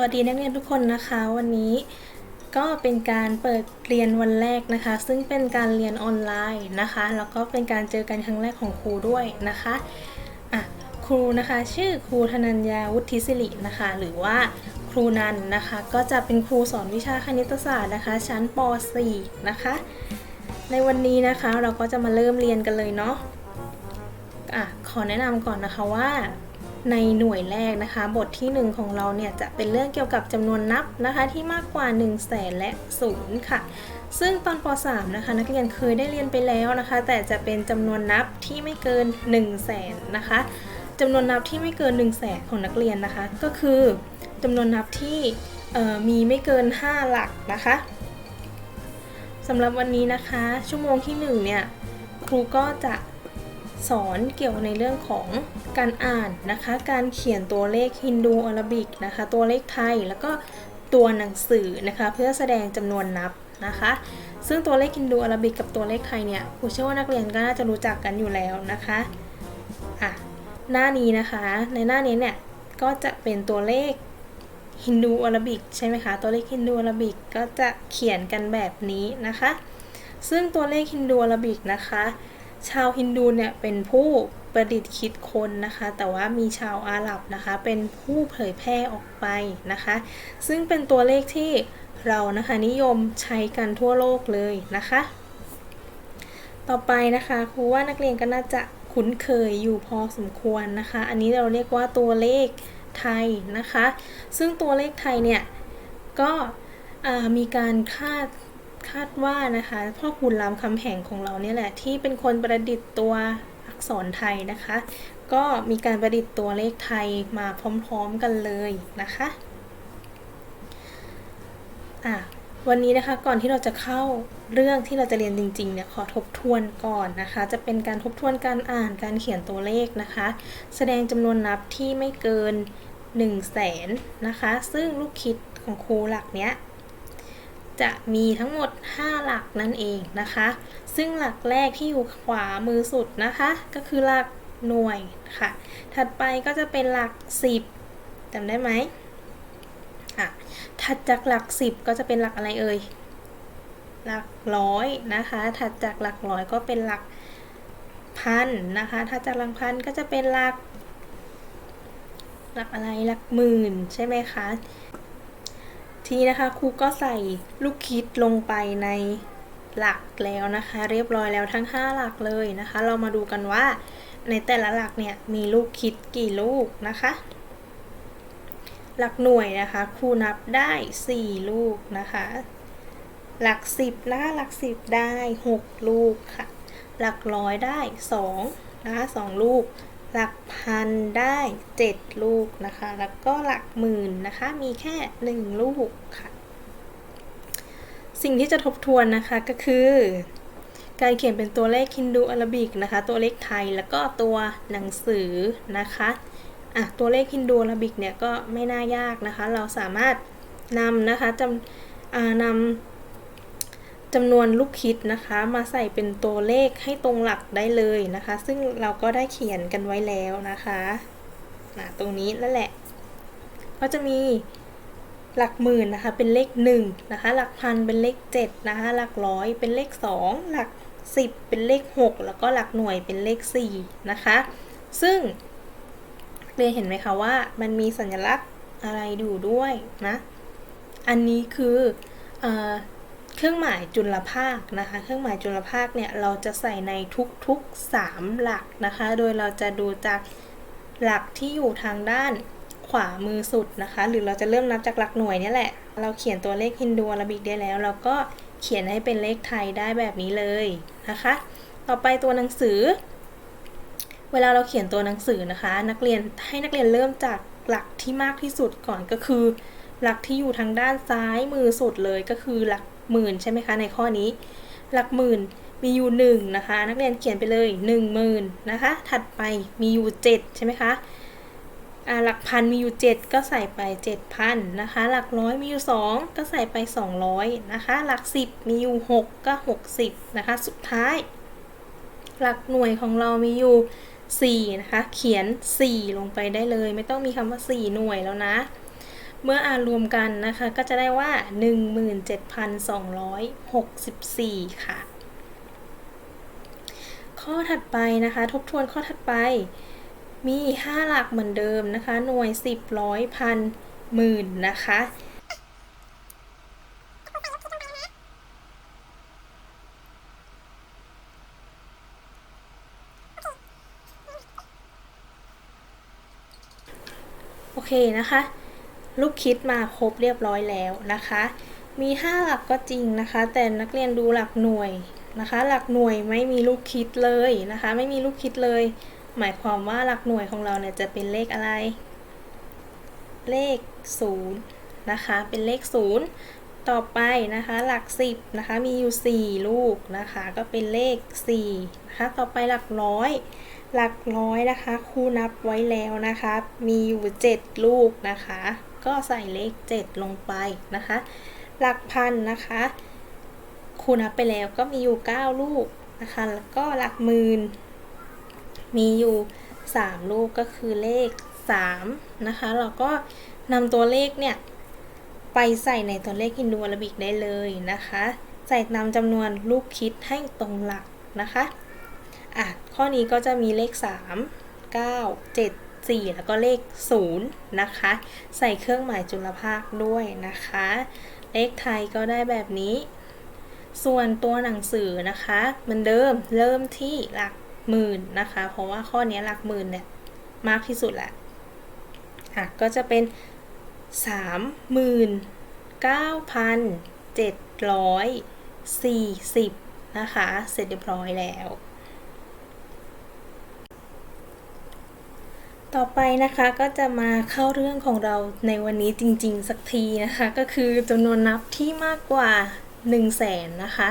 วัสดีนักเรียนทุกคนนะคะ วันนี้ก็เป็นการเปิดเรียนวันแรกนะคะ ซึ่งเป็นการเรียนออนไลน์นะคะ แล้วก็เป็นการเจอกันครั้งแรกของครูด้วยนะคะอะครูนะคะชื่อครูธนัญญาวุฒิศิรินะคะ หรือว่าครูนันนะคะ ก็จะเป็นครูสอนวิชาคณิตศาสตร์นะคะ ชั้นป .4 นะคะ ในวันนี้นะคะเราก็จะมาเริ่มเรียนกันเลยเนาะอะขอแนะนำก่อนนะคะว่า ในหน่วยแรกนะคะ บทที่ 1 ของเราเนี่ยจะเป็นเรื่องเกี่ยวกับจำนวนนับนะคะที่มากกว่า 1 0 0 0 0แสนและ0ค่ะ ซึ่งตอนป .3 นะคะ นักเรียนเคยได้เรียนไปแล้วนะคะ แต่จะเป็นจำนวนนับที่ไม่เกิน 1 0 0 0 0แสนนะคะจำนวนนับที่ไม่เกิน 1 0 0 0 0แสนของนักเรียนนะคะ ก็คือจำนวนนับที่มีไม่เกิน 5 หลักนะคะสำหรับวันนี้นะคะ ชั่วโมงที่ 1 เนี่ยครูก็จะ สอนเกี่ยวในเรื่องของการอ่านนะคะ การเขียนตัวเลขฮินดูอาราบิกนะคะ ตัวเลขไทยแล้วก็ตัวหนังสือนะคะ เพื่อแสดงจำนวนนับนะคะ ซึ่งตัวเลขฮินดูอาราบิกกับตัวเลขไทยเนี่ยครูเชื่อว่านักเรียนก็น่าจะรู้จักกันอยู่แล้วนะคะอะหน้านี้นะคะ ในหน้านี้เนี่ยก็จะเป็นตัวเลขฮินดูอาราบิกใช่ไหมคะ ตัวเลขฮินดูอาราบิกก็จะเขียนกันแบบนี้นะคะ ซึ่งตัวเลขฮินดูอาราบิกนะคะ ชาวฮินดูเนี่ยเป็นผู้ประดิษฐ์คิดค้นนะคะ แต่ว่ามีชาวอาหรับนะคะ เป็นผู้เผยแพร่ออกไปนะคะ ซึ่งเป็นตัวเลขที่เรานะคะนิยมใช้กันทั่วโลกเลยนะคะ ต่อไปนะคะครูว่านักเรียนก็น่าจะคุ้นเคยอยู่พอสมควรนะคะ อันนี้เราเรียกว่าตัวเลขไทยนะคะ ซึ่งตัวเลขไทยเนี่ยก็มีการคาด คาดว่านะคะพ่อคุณรามคำแหงของเราเนี่ยแหละที่เป็นคนประดิษฐ์ตัวอักษรไทยนะคะ ก็มีการประดิษฐ์ตัวเลขไทยมาพร้อมๆกันเลยนะคะอะวันนี้นะคะก่อนที่เราจะเข้าเรื่องที่เราจะเรียนจริงๆเนี่ยขอทบทวนก่อนนะคะ จะเป็นการทบทวนการอ่านการเขียนตัวเลขนะคะ แสดงจำนวนนับที่ไม่เกิน 1 0 0 0 0แสนนะคะ ซึ่งลูกคิดของครูหลักเนี้ย จะมีทั้งหมด 5 หลักนั่นเองนะคะ ซึ่งหลักแรกที่อยู่ขวามือสุดนะคะ ก็คือหลักหน่วยค่ะ ถัดไปก็จะเป็นหลัก 10จำได้ไหมอะถัดจากหลัก 10 ก็จะเป็นหลักอะไรเอ่ย หลักร้อยนะคะ ถัดจากหลักร้อยก็เป็นหลักพันนะคะ ถัดจากหลักพันก็จะเป็นหลัก หลักอะไร หลักหมื่นใช่ไหมคะ ทีนี้นะคะครูก็ใส่ลูกคิดลงไปในหลักแล้วนะคะ เรียบร้อยแล้วทั้ง 5 หลักเลยนะคะ เรามาดูกันว่าในแต่ละหลักเนี่ยมีลูกคิดกี่ลูกนะคะ หลักหน่วยนะคะครูนับได้ 4 ลูกนะคะ หลัก 10นะคะหลัก 10 ได้ 6 ลูกค่ะ หลักร้อยได้2นะคะ2ลูก หลักพันได้ 7 ลูกนะคะ แล้วก็หลักหมื่นนะคะ มีแค่ 1 ลูกค่ะ สิ่งที่จะทบทวนนะคะก็คือ การเขียนเป็นตัวเลขฮินดูอาราบิกนะคะ ตัวเลขไทยแล้วก็ตัวหนังสือนะคะอะตัวเลขฮินดูอาราบิกเนี่ยก็ไม่น่ายากนะคะ เราสามารถนำนะคะจำนำ จำนวนลูกคิดนะคะ มาใส่เป็นตัวเลขให้ตรงหลักได้เลยนะคะ ซึ่งเราก็ได้เขียนกันไว้แล้วนะคะนะตรงนี้นั่นแหละ ก็จะมีหลักหมื่นนะคะ เป็นเลข1นะคะ หลักพันเป็นเลข7นะคะ หลักร้อยเป็นเลข 2 หลัก 10 เป็นเลข 6 แล้วก็หลักหน่วยเป็นเลข4นะคะ ซึ่งเรียนเห็นไหมคะว่ามันมีสัญลักษณ์อะไรอยู่ด้วยนะ อันนี้คือเออ เครื่องหมายจุลภาคนะคะ เครื่องหมายจุลภาคเนี่ยเราจะใส่ในทุกๆ 3 หลักนะคะ โดยเราจะดูจากหลักที่อยู่ทางด้านขวามือสุดนะคะ หรือเราจะเริ่มนับจากหลักหน่วยนี่แหละ เราเขียนตัวเลขฮินดูอาราบิกได้แล้ว เราก็เขียนให้เป็นเลขไทยได้แบบนี้เลยนะคะ ต่อไปตัวหนังสือ เวลาเราเขียนตัวหนังสือนะคะ นักเรียนให้นักเรียนเริ่มจากหลักที่มากที่สุดก่อนก็คือ หลักที่อยู่ทางด้านซ้ายมือสุดเลยก็คือหลัก หมื่นใช่ไหมคะในข้อนี้ หลักหมื่นมีอยู่หนึ่งนะคะ นักเรียนเขียนไปเลยหนึ่งหมื่นนะคะ ถัดไปมีอยู่เจ็ดใช่ไหมคะหลักพันมีอยู่เจ็ดก็ใส่ไปเจ็ดพันนะคะ หลักร้อยมีอยู่สองก็ใส่ไปสองร้อยนะคะ หลักสิบมีอยู่หกก็หกสิบนะคะ สุดท้าย หลักหน่วยของเรามีอยู่ 4 นะคะ เขียน 4 ลงไปได้เลย ไม่ต้องมีคำว่า 4 หน่วยแล้วนะ เมื่ออ่านรวมกันนะคะ ก็จะได้ว่า 17,264 ค่ะ ข้อถัดไปนะคะ ทบทวนข้อถัดไป มี 5 หลักเหมือนเดิมนะคะ หน่วย 10ร้อยพันหมื่นนะคะโอเคนะคะ ลูกคิดมาครบเรียบร้อยแล้วนะคะ มี 5 หลักก็จริงนะคะ แต่นักเรียนดูหลักหน่วยนะคะ หลักหน่วยไม่มีลูกคิดเลยนะคะ ไม่มีลูกคิดเลย หมายความว่าหลักหน่วยของเราเนี่ยจะเป็นเลขอะไร เลข 0 นะคะ เป็นเลข 0 ต่อไปนะคะ หลัก 10 นะคะ มีอยู่ 4 ลูกนะคะ ก็เป็นเลข4นะคะ ต่อไปหลักร้อยหลักร้อยนะคะครูนับไว้แล้วนะคะ มีอยู่ 7 ลูกนะคะ ก็ใส่เลข 7 ลงไปนะคะ หลักพันนะคะครูนับไปแล้วก็มีอยู่ 9 ลูกนะคะ แล้วก็หลักหมื่นมีอยู่ 3 ลูกก็คือเลข 3 นะคะ เราก็นำตัวเลขเนี่ย ไปใส่ในตัวเลขฮินดูอาราบิกได้เลยนะคะ ใส่นำจำนวนลูกคิดให้ตรงหลักนะคะอะข้อนี้ก็จะมีเลข 3 9 7 4 แล้วก็เลข 0 นะคะ ใส่เครื่องหมายจุลภาคด้วยนะคะ เลขไทยก็ได้แบบนี้ ส่วนตัวหนังสือนะคะมือนเดิมเริ่มที่หลักหมื่นนะคะ เพราะว่าข้อนี้หลักหมื่นเนี่ยมากที่สุดแหละอะก็จะเป็น 39,740 นะคะ เสร็จเรียบร้อยแล้ว ต่อไปนะคะก็จะมาเข้าเรื่องของเราในวันนี้จริง ๆ สักทีนะคะ ก็คือจำนวนนับที่มากกว่า 1 0 0 0 0แสนนะคะ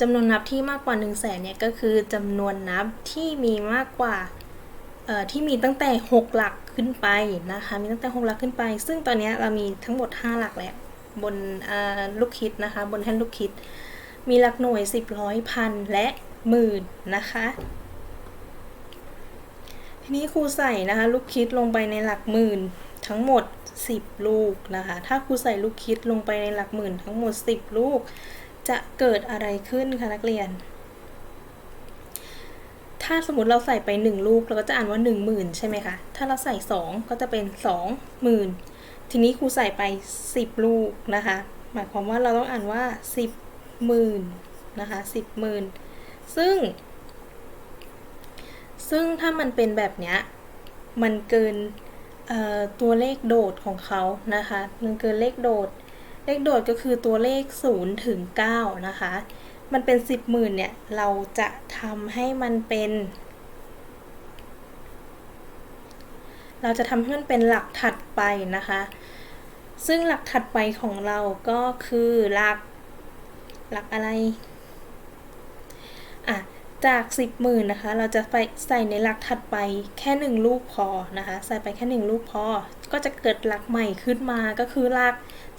จำนวนนับที่มากกว่า 1 0 0 0 0แสนเนี่ยก็คือจำนวนนับที่มีมากกว่าที่มีตั้งแต่ 6 หลักขึ้นไปนะคะ มีตั้งแต่ 6 หลักขึ้นไป ซึ่งตอนนี้เรามีทั้งหมด 5 หลักแล้วบนลูกคิดนะคะ บนแท่นลูกคิด มีหลักหน่วย 10ร้อยพันและหมื่นนะคะ นี้ครูใส่นะคะ ลูกคิดลงไปในหลักหมื่นทั้งหมด 10 ลูกนะคะ ถ้าครูใส่ลูกคิดลงไปในหลักหมื่นทั้งหมด 10 ลูก จะเกิดอะไรขึ้นคะนักเรียน ถ้าสมมติเราใส่ไป 1 ลูกเราก็จะอ่านว่า 1 0,000 ใช่ไหมคะ ถ้าเราใส่ 2 ก็จะเป็น 20,000 ทีนี้ครูใส่ไป 10 ลูกนะคะ หมายความว่าเราต้องอ่านว่า 10หมื่นนะคะ10หมื่นซึ่ง ซึ่งถ้ามันเป็นแบบเนี้ย มันเกินตัวเลขโดดของเขานะคะ มันเกินเลขโดด เลขโดดก็คือตัวเลข0ถึง9นะคะ มันเป็น 10หมื่นเนี่ย เราจะทำให้มันเป็น เราจะทำให้มันเป็นหลักถัดไปนะคะ ซึ่งหลักถัดไปของเราก็คือหลัก หลักอะไร อะ จาก 10หมื่นนะคะ เราจะไปใส่ในหลักถัดไปแค่ 1 ลูกพอนะคะ ใส่ไปแค่ 1 ลูกพอ ก็จะเกิดหลักใหม่ขึ้นมาก็คือหลัก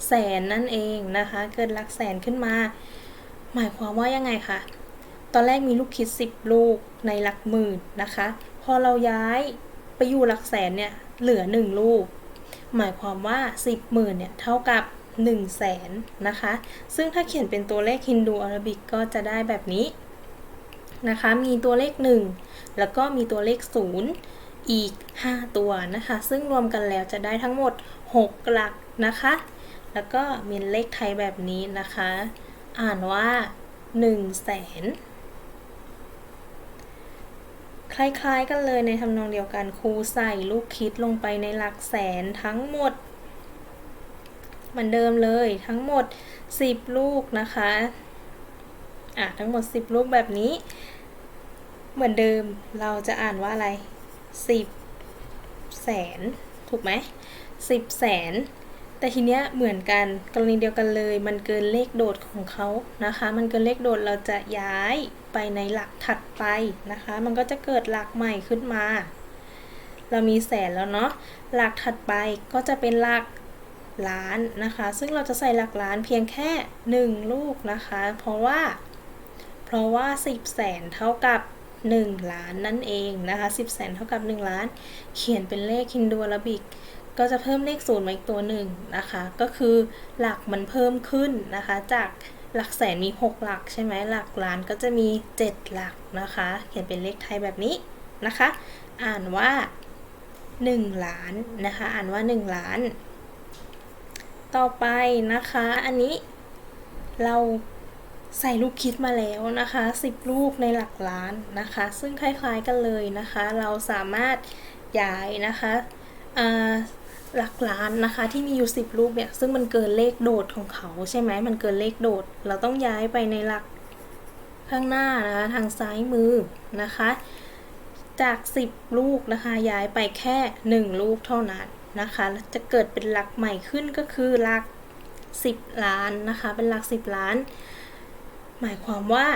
แสนนั่นเองนะคะ เกิดหลักแสนขึ้นมา หมายความว่ายังไงคะตอนแรกมีลูกคิด 10 ลูกในหลักหมื่นนะคะ พอเราย้ายไปอยู่หลักแสนเนี่ยเหลือ 1 ลูก หมายความว่า 10หมื่นเนี่ยเท่ากับ1 0 0 0 0แสนนะคะ ซึ่งถ้าเขียนเป็นตัวเลขฮินดูอาราบิกก็จะได้แบบนี้ นะคะ มีตัวเลข 1 แล้วก็มีตัวเลข 0 อีก 5 ตัวนะคะ ซึ่งรวมกันแล้วจะได้ทั้งหมด 6 หลักนะคะ แล้วก็มีเลขไทยแบบนี้นะคะ อ่านว่า 1 0 0 0 0แสนคล้ายๆกันเลยในทำนองเดียวกันครูใส่ลูกคิดลงไปในหลักแสนทั้งหมดเหมือนเดิมเลยทั้งหมด 10 ลูกนะคะ อะ ทั้งหมด 10 ลูกแบบนี้ เหมือนเดิมเราจะอ่านว่าอะไร10แสน ถูกไหม10แสน แต่ทีเนี้ยเหมือนกันกรณีเดียวกันเลย มันเกินเลขโดดของเขานะคะ มันเกินเลขโดดเราจะย้ายไปในหลักถัดไปนะคะ มันก็จะเกิดหลักใหม่ขึ้นมา เรามีแสนแล้วเนาะหลักถัดไปก็จะเป็นหลักล้านนะคะ ซึ่งเราจะใส่หลักล้านเพียงแค่ 1 ลูกนะคะ เพราะว่า เพราะว่า 10 แสนเท่ากับ 1 ล้านนั่นเองนะคะ10แสนเท่ากับ 1 ล้าน เขียนเป็นเลขฮินดูอาราบิก ก็จะเพิ่มเลขศูนย์มาอีกตัวหนึ่งนะคะ ก็คือหลักมันเพิ่มขึ้นนะคะ จากหลักแสนมี 6 หลักใช่ไหมหลักล้านก็จะมี 7 หลักนะคะ เขียนเป็นเลขไทยแบบนี้นะคะ อ่านว่า 1 ล้านนะคะ อ่านว่า 1 ล้าน ต่อไปนะคะ อันนี้เรา ใส่ลูกคิดมาแล้วนะคะ 10 ลูกในหลักล้านนะคะ ซึ่งคล้ายๆกันเลยนะคะ เราสามารถย้ายนะคะหลักล้านนะคะที่มีอยู่ 10 ลูกเนี่ยซึ่งมันเกินเลขโดดของเขาใช่ไหมมันเกินเลขโดด เราต้องย้ายไปในหลักข้างหน้านะคะทางซ้ายมือนะคะ จาก 10 ลูกนะคะย้ายไปแค่ 1 ลูกเท่านั้นนะคะจะเกิดเป็นหลักใหม่ขึ้นก็คือหลัก 10 ล้านนะคะเป็นหลัก 10 ล้าน หมายความว่า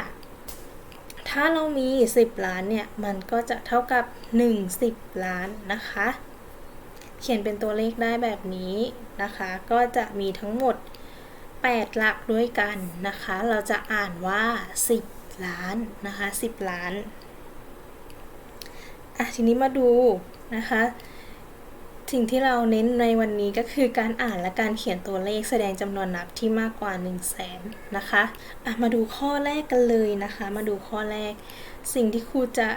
ถ้าเรามี 10 ล้านเนี่ย มันก็จะเท่ากับ 1 10 ล้านนะคะ เขียนเป็นตัวเลขได้แบบนี้นะคะ ก็จะมีทั้งหมด 8 หลักด้วยกันนะคะ เราจะอ่านว่า 10 ล้านนะคะ 10 ล้านอะทีนี้มาดูนะคะ สิ่งที่เราเน้นในวันนี้ก็คือการอ่านและการเขียนตัวเลขแสดงจำนวนนับที่มากกว่า 1 0 0 0 0แสนนะคะะมาดูข้อแรกกันเลยนะคะ มาดูข้อแรก สิ่งที่ครูจะ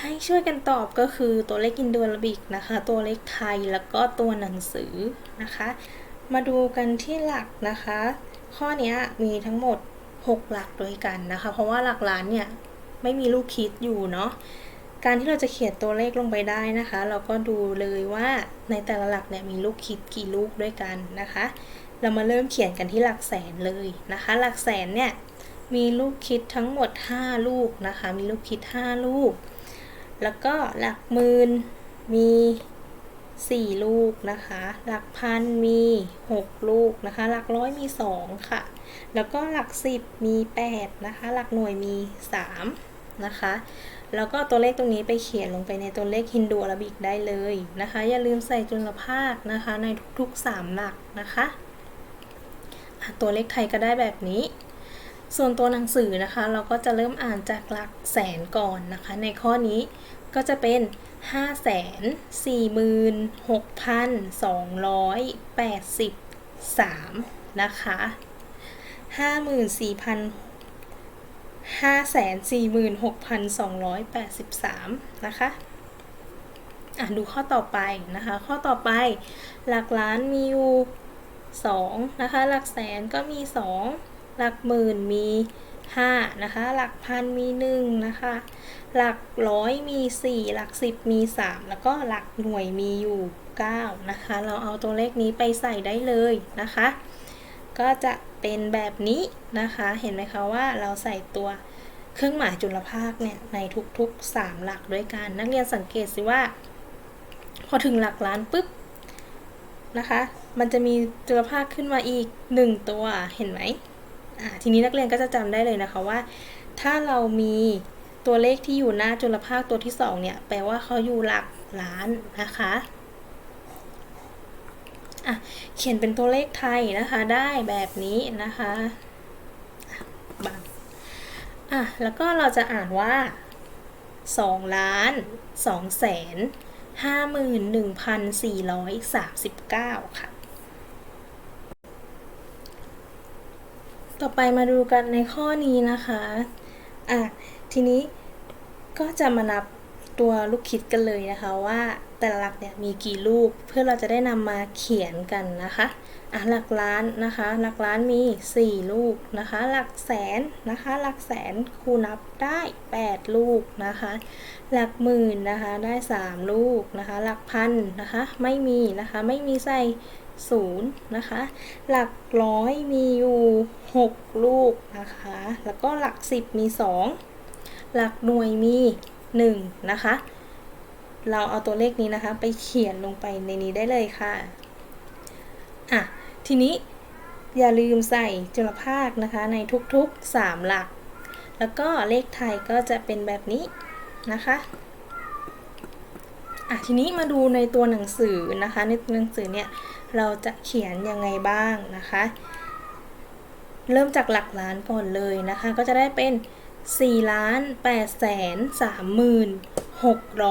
ให้ช่วยกันตอบก็คือตัวเลขอินโดอาราบิกนะคะ ตัวเลขไทยแล้วก็ตัวหนังสือนะคะ มาดูกันที่หลักนะคะ ข้อนี้มีทั้งหมด 6 หลักด้วยกันนะคะ เพราะว่าหลักล้านเนี่ยไม่มีลูกคิดอยู่เนาะ การที่เราจะเขียนตัวเลขลงไปได้นะคะ เราก็ดูเลยว่าในแต่ละหลักเนี่ยมีลูกคิดกี่ลูกด้วยกันนะคะ เรามาเริ่มเขียนกันที่หลักแสนเลยนะคะ หลักแสนเนี่ยมีลูกคิดทั้งหมด 5 ลูกนะคะ มีลูกคิด 5 ลูก แล้วก็หลักหมื่นมี 4 ลูกนะคะ หลักพันมี 6 ลูกนะคะ หลักร้อยมี 2 ค่ะ แล้วก็หลัก 10 มี 8 นะคะ หลักหน่วยมี 3 นะคะ แล้วก็ตัวเลขตรงนี้ไปเขียนลงไปในตัวเลขฮินดูอาราบิกได้เลยนะคะ อย่าลืมใส่จุลภาคนะคะในทุกๆ 3 หลักนะคะตัวเลขไทยก็ได้แบบนี้ ส่วนตัวหนังสือนะคะ เราก็จะเริ่มอ่านจากหลักแสนก่อนนะคะ ในข้อนี้ก็จะเป็น 5 4 6 2 8 3 นะคะ 54,000 546,283 นะคะอะดูข้อต่อไปนะคะ ข้อต่อไปหลักล้านมีอยู่2นะคะ หลักแสนก็มี 2 หลักหมื่นมี 5 นะคะ หลักพันมี 1 นะคะ หลักร้อยมี 4 หลัก 10 มี 3 แล้วก็หลักหน่วยมีอยู่ 9 นะคะ เราเอาตัวเลขนี้ไปใส่ได้เลยนะคะ ก็จะ เป็นแบบนี้นะคะ เห็นไหมคะว่าเราใส่ตัวเครื่องหมายจุลภาคเนี่ยในทุกๆ 3 หลักด้วยกัน นักเรียนสังเกตสิว่า พอถึงหลักล้านปุ๊บนะคะ มันจะมีจุลภาคขึ้นมาอีก 1 ตัวเห็นไหมอ่าทีนี้นักเรียนก็จะจำได้เลยนะคะว่า ถ้าเรามีตัวเลขที่อยู่หน้าจุลภาคตัวที่2เนี่ยแปลว่าเขาอยู่หลักล้านนะคะ อะเขียนเป็นตัวเลขไทยนะคะ ได้แบบนี้นะคะบังอะแล้วก็เราจะอ่านว่า2ล้าน2แสน51,439 ค่ะ ต่อไปมาดูกันในข้อนี้นะคะ อะ ทีนี้ก็จะมานับตัวลูกคิดกันเลยนะคะว่า แต่ละหลักเนี่ยมีกี่ลูกเพื่อเราจะได้นำมาเขียนกันนะคะอะหลักล้านนะคะ หลักล้านมี 4 ลูกนะคะ หลักแสนนะคะ หลักแสนครูนับได้ 8 ลูกนะคะ หลักหมื่นนะคะได้ 3 ลูกนะคะ หลักพันนะคะ ไม่มีนะคะ ไม่มีใส่ศูนย์นะคะ หลักร้อยมีอยู่ 6 ลูกนะคะ แล้วก็หลัก 10 มี 2 หลักหน่วยมี 1 นะคะ เราเอาตัวเลขนี้นะคะ ไปเขียนลงไปในนี้ได้เลยค่ะ อะ ทีนี้อย่าลืมใส่จุลภาคนะคะในทุกๆ 3 หลัก แล้วก็เลขไทยก็จะเป็นแบบนี้นะคะอะทีนี้มาดูในตัวหนังสือนะคะ ในหนังสือเนี่ยเราจะเขียนยังไงบ้างนะคะ เริ่มจากหลักล้านก่อนเลยนะคะ ก็จะได้เป็น 4ล้าน8แสน3 6 2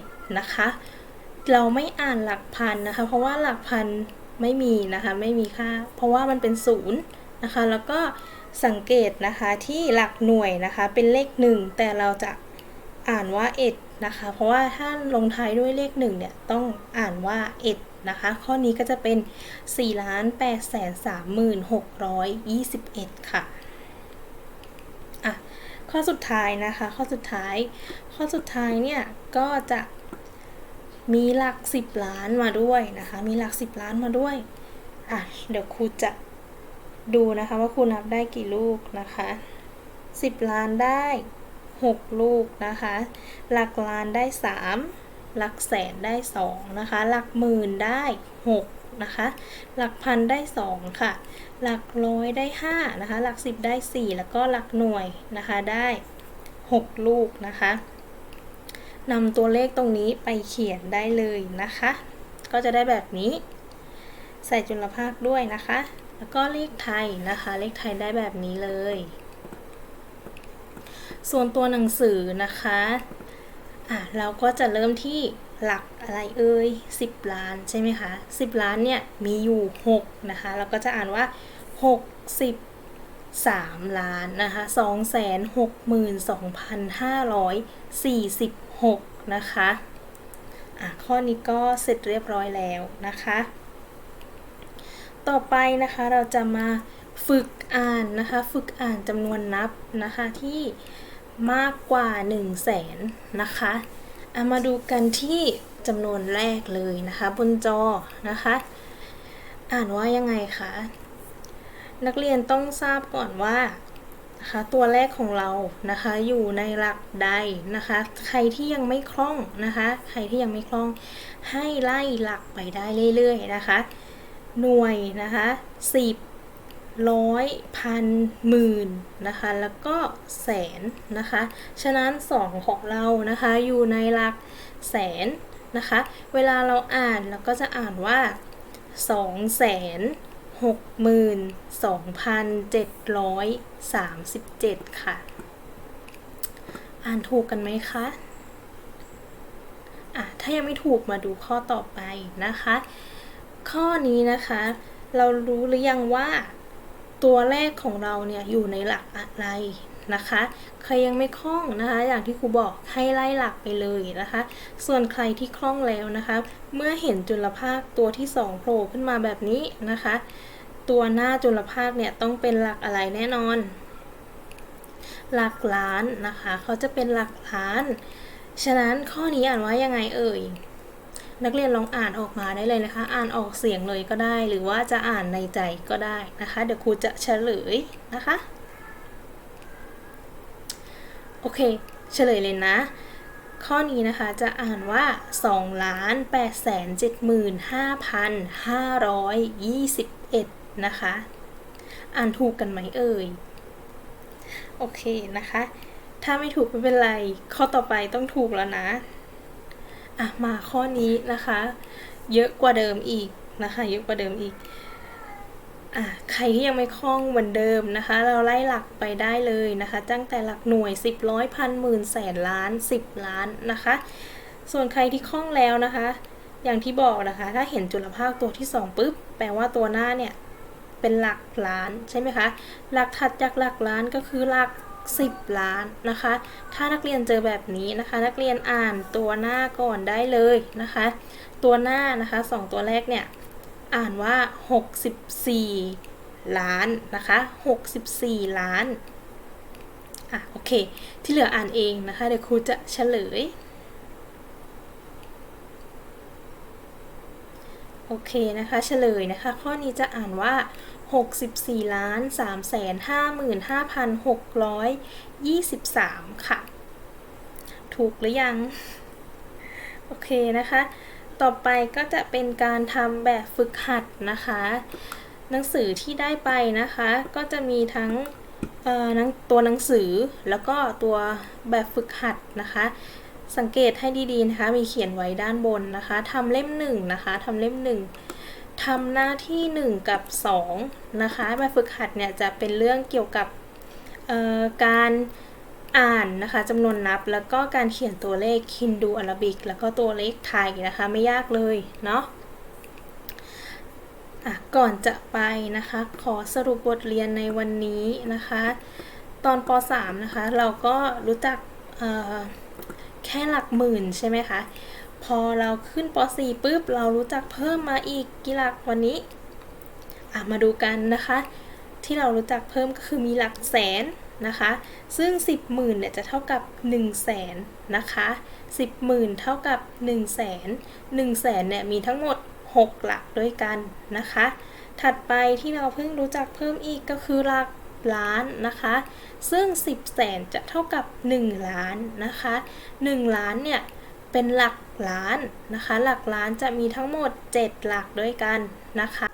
1 นะคะ เราไม่อ่านหลักพันนะคะ เพราะว่าหลักพันไม่มีนะคะ ไม่มีค่า เพราะว่ามันเป็นศูนย์นะคะ แล้วก็สังเกตนะคะที่หลักหน่วยนะคะ เป็นเลขหนึ่งแต่เราจะอ่านว่าเอ็ดนะคะ เพราะว่าถ้าลงท้ายด้วยเลขหนึ่งเนี่ยต้องอ่านว่าเอ็ดนะคะ ข้อนี้ก็จะเป็น4 8 3 6 2 1 ค่ะอะ ข้อสุดท้ายนะคะ ข้อสุดท้าย ข้อสุดท้ายเนี่ยก็จะมีหลัก 10 ล้านมาด้วยนะคะ มีหลัก 10 ล้านมาด้วย อะ เดี๋ยวครูจะดูนะคะว่าครูนับได้กี่ลูกนะคะ 10 ล้านได้ 6 ลูกนะคะ หลักล้านได้ 3 หลักแสนได้ 2 นะคะ หลักหมื่นได้ 6 นะคะ หลักพันได้ 2 ค่ะ หลักร้อยได้5นะคะ หลัก 10 ได้ 4 แล้วก็หลักหน่วยนะคะได้ 6 ลูกนะคะนำตัวเลขตรงนี้ไปเขียนได้เลยนะคะ ก็จะได้แบบนี้ ใส่จุลภาคด้วยนะคะ แล้วก็เลขไทยนะคะ เลขไทยได้แบบนี้เลย ส่วนตัวหนังสือนะคะอะเราก็จะเริ่มที่ หลักอะไรเอ่ย10 ล้านใช่ไหมคะ10 ล้านเนี่ยมีอยู่ 6 นะคะ เราก็จะอ่านว่า 63 ล้านนะคะ262,546 นะคะอะข้อนี้ก็เสร็จเรียบร้อยแล้วนะคะ ต่อไปนะคะเราจะมาฝึกอ่านนะคะ ฝึกอ่านจำนวนนับนะคะที่มากกว่า 1 0 0 0 0แสนนะคะามาดูกันที่จำนวนแรกเลยนะคะ บนจอนะคะ อ่านว่ายังไงคะนักเรียนต้องทราบก่อนว่านะคะตัวแรกของเรานะคะอยู่ในหลักใดนะคะ ใครที่ยังไม่คล่องนะคะ ใครที่ยังไม่คล่องให้ไล่หลักไปได้เรื่อยๆนะคะ หน่วยนะคะสิบ ร้อยพันหมื่นนะคะแล้วก็แสนนะคะฉะนั้นสองของเรานะคะอยู่ในหลักแสนนะคะเวลาเราอ่านเราก็จะอ่านว่าสองแสนหกหมื่นสองพันเจ็ดร้อยสามสิบเจ็ดค่ะ อ่านถูกกันไหมคะอะถ้ายังไม่ถูกมาดูข้อต่อไปนะคะ ข้อนี้นะคะเรารู้หรือยังว่า ตัวแรกของเราเนี่ยอยู่ในหลักอะไรนะคะ ใครยังไม่คล่องนะคะ อย่างที่ครูบอกให้ไล่หลักไปเลยนะคะ ส่วนใครที่คล่องแล้วนะคะ เมื่อเห็นจุลภาคตัวที่2โผล่ขึ้นมาแบบนี้นะคะ ตัวหน้าจุลภาคเนี่ยต้องเป็นหลักอะไรแน่นอน หลักล้านนะคะ เขาจะเป็นหลักล้าน ฉะนั้นข้อนี้อ่านว่ายังไงเอ่ย นักเรียนลองอ่านออกมาได้เลยนะคะ อ่านออกเสียงเลยก็ได้ หรือว่าจะอ่านในใจก็ได้นะคะ เดี๋ยวครูจะเฉลยนะคะ โอเค เฉลยเลยนะ ข้อนี้นะคะจะอ่านว่า 2 ล้าน8 7 5 521 นะคะ อ่านถูกกันไหมเอ่ย โอเคนะคะ ถ้าไม่ถูกไม่เป็นไร ข้อต่อไปต้องถูกแล้วนะ อะมาข้อนี้นะคะ เยอะกว่าเดิมอีกนะคะ เยอะกว่าเดิมอีกอะใครที่ยังไม่คล่องเหมือนเดิมนะคะ เราไล่หลักไปได้เลยนะคะตั้งแต่หลักหน่วย 10ร้อยพันหมื่นแสนล้าน 10 ล้านนะคะ ส่วนใครที่คล่องแล้วนะคะ อย่างที่บอกนะคะ ถ้าเห็นจุลภาคตัวที่ 2ปุ๊บแปลว่าตัวหน้าเนี่ยเป็นหลักล้านใช่ไหมคะ หลักถัดจากหลักล้านก็คือหลัก 10 ล้านนะคะ ถ้านักเรียนเจอแบบนี้นะคะ นักเรียนอ่านตัวหน้าก่อนได้เลยนะคะ ตัวหน้านะคะสองตัวแรกเนี่ยอ่านว่า 64 ล้านนะคะ 64 ล้านอะโอเค ที่เหลืออ่านเองนะคะ เดี๋ยวครูจะเฉลยโอเคนะคะเฉลยนะคะ ข้อนี้จะอ่านว่า 64ล้าน3แสน55,623 ค่ะ ถูกหรือยัง โอเคนะคะ ต่อไปก็จะเป็นการทำแบบฝึกหัดนะคะ หนังสือที่ได้ไปนะคะ ก็จะมีทั้งตัวหนังสือแล้วก็ตัวแบบฝึกหัดนะคะ สังเกตให้ดีๆนะคะ มีเขียนไว้ด้านบนนะคะทำเล่มหนึ่งนะคะทำเล่มหนึ่ง ทำหน้าที่ 1 กับ 2 นะคะแบบฝึกหัดเนี่ยจะเป็นเรื่องเกี่ยวกับการอ่านนะคะจำนวนนับแล้วก็การเขียนตัวเลขฮินดูอาราบิก แล้วก็ตัวเลขไทยนะคะไม่ยากเลยเนาะะก่อนจะไปนะคะ ขอสรุปบทเรียนในวันนี้นะคะ ตอนป .3 นะคะ เราก็รู้จักแค่หลักหมื่นใช่ไหมคะ พอเราขึ้นป .4 ปุ๊บเรารู้จักเพิ่มมาอีกกี่หลักวันนี้อะมาดูกันนะคะ ที่เรารู้จักเพิ่มก็คือมีหลักแสนนะคะ ซึ่ง 10หมื่นเนี่ยจะเท่ากับ 1 0 0 0 0แสนนะคะ10หมื่นเท่ากับ 1 0 0 0 0แสน1แสนเนี่ยมีทั้งหมด 6 หลักด้วยกันนะคะ ถัดไปที่เราเพิ่งรู้จักเพิ่มอีกก็คือหลักล้านนะคะ ซึ่ง 10 แสนจะเท่ากับ 1 ล้านนะคะ 1 ล้านเนี่ย เป็นหลักล้านนะคะ หลักล้านจะมีทั้งหมด 7 หลักด้วยกันนะคะ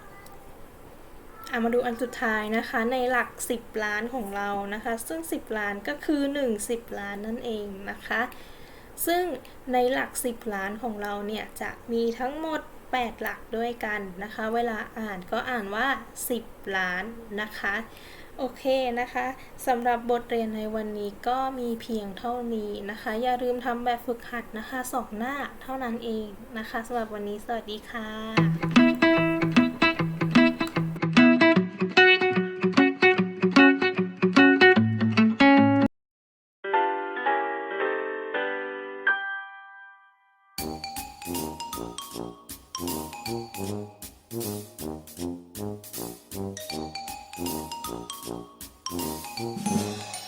อามาดูอันสุดท้ายนะคะในหลัก 10 ล้านของเรานะคะ ซึ่ง 10 ล้านก็คือ 1 10 ล้านนั่นเองนะคะ ซึ่งในหลัก 10 ล้านของเราเนี่ยจะมีทั้งหมด 8 หลักด้วยกันนะคะ เวลาอ่านก็อ่านว่า 10 ล้านนะคะ โอเคนะคะสำหรับบทเรียนในวันนี้ก็มีเพียงเท่านี้นะคะ อย่าลืมทำแบบฝึกหัดนะคะสองหน้าเท่านั้นเองนะคะสำหรับวันนี้สวัสดีค่ะ Thank you.